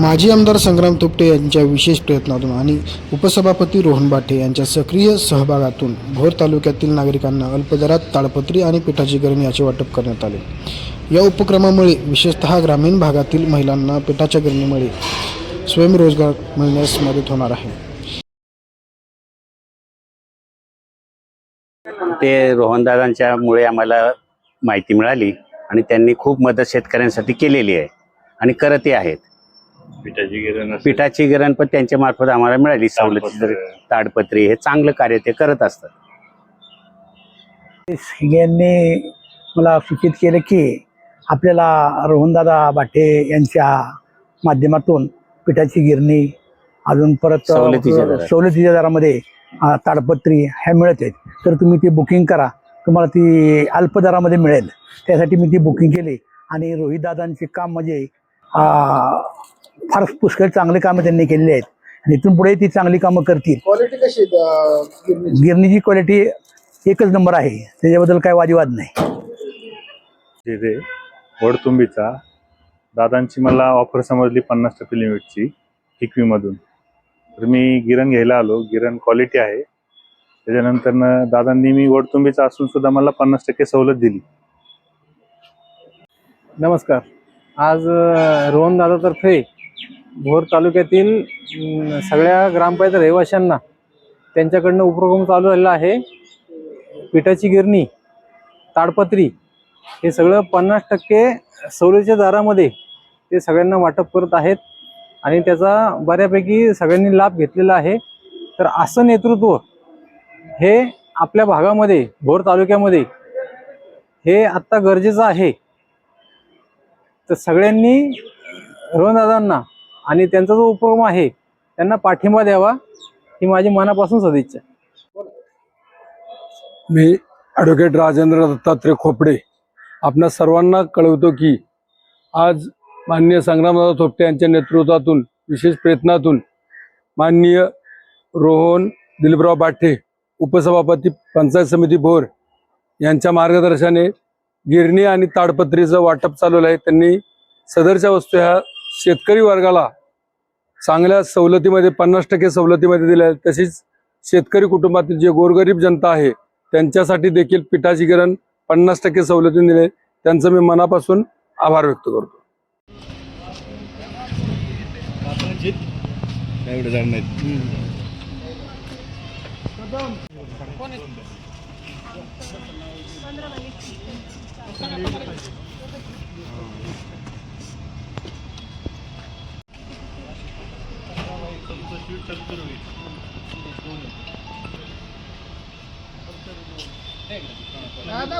माजी आमदार संग्राम तुपटे यांच्या विशेष प्रयत्नातून आणि उपसभापती रोहन बाठे यांच्या सक्रिय सहभागातून भोर तालुक्यातील नागरिकांना अल्पदरात ताडपत्री आणि पिठाची गिरणी याचे वाटप करण्यात आले. या उपक्रमामुळे विशेषतः ग्रामीण भागातील महिलांना पिठाच्या गरणीमुळे स्वयंरोजगार मिळण्यास मदत होणार आहे. ते रोहनदादांच्या मुळे आम्हाला माहिती मिळाली आणि त्यांनी खूप मदत शेतकऱ्यांसाठी केलेली आहे आणि करतही आहेत. पिठाची गिरण असेल. पिठाची गिरण पण त्यांच्या मार्फत आम्हाला मिळाली सवलती ताडपत्री. ताडपत्री हे चांगलं कार्य ते करत असतात यांनी मला सूचित केलं की आपल्याला रोहनदादा बाटे यांच्या माध्यमातून पिठाची गिरणी अजून परत सवलतीच्या दरात. सवलतीच्या दरामध्ये अ, ताडपत्री ह्या मिळत आहेत तर तुम्ही ती बुकिंग करा तुम्हाला ती अल्प दरामध्ये मिळेल त्यासाठी मी ती बुकिंग केली आणि रोहितदादांचे काम म्हणजे अ, फार पुष्कळ चांगले कामं त्यांनी केलेली आहेत. आणि इथून पुढे ती चांगली कामं करतील. क्वालिटी कशी गिरणीची? क्वालिटी एकच नंबर आहे. त्याच्याबद्दल काही वादिवाद नाही. तिथे वडतुंबीचा दादांची मला ऑफर समजली पन्नास टक्के लिमिटची हिकवीमधून. तर मी गिरण घ्यायला आलो. गिरण क्वालिटी आहे. त्याच्यानंतर दादांनी मी वडतुंबीचा असून सुद्धा मला पन्नास टक्के सवलत दिली. नमस्कार. आज रोहन दादातर्फे भोर तालुक्यातील सगळ्या ग्रामपंचायत रहिवाशांना त्यांच्याकडनं उपक्रम चालू झालेला आहे. पिठाची गिरणी ताडपत्री हे सगळं पन्नास टक्के सवलतीच्या दरामध्ये ते सगळ्यांना वाटप करत आहेत आणि त्याचा बऱ्यापैकी सगळ्यांनी लाभ घेतलेला आहे. तर असं नेतृत्व हे आपल्या भागामध्ये भोर तालुक्यामध्ये हे आत्ता गरजेचं आहे. तर सगळ्यांनी रोहनदादांना आणि त्यांचा जो उपक्रम आहे त्यांना पाठिंबा द्यावा ही माझी मनापासून सदिच्छा आहे. मी ॲडव्होकेट राजेंद्र दत्तात्रय खोपडे आपणा सर्वांना कळवतो की आज माननीय संग्रामदादा थोपटे यांच्या नेतृत्वातून विशेष प्रयत्नातून माननीय रोहन दिलीपराव बाठे उपसभापती पंचायत समिती भोर यांच्या मार्गदर्शनाने गिरणी आणि ताडपत्रीचं वाटप चालवलं आहे त्यांनी सदरच्या वस्तू ह्या शेतकरी वर्गाला चांगल्या सवलतीमध्ये पन्नास टक्के सवलतीमध्ये दिल्या तसेच शेतकरी कुटुंबातील जे गोरगरीब जनता आहे त्यांच्यासाठी देखील पिठाची किरण पन्नास टक्के सवलती दिले त्यांचं मी मनापासून आभार व्यक्त करतो.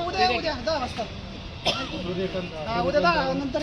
उद्या उद्या दहा वाजता. उद्या दहा नंतर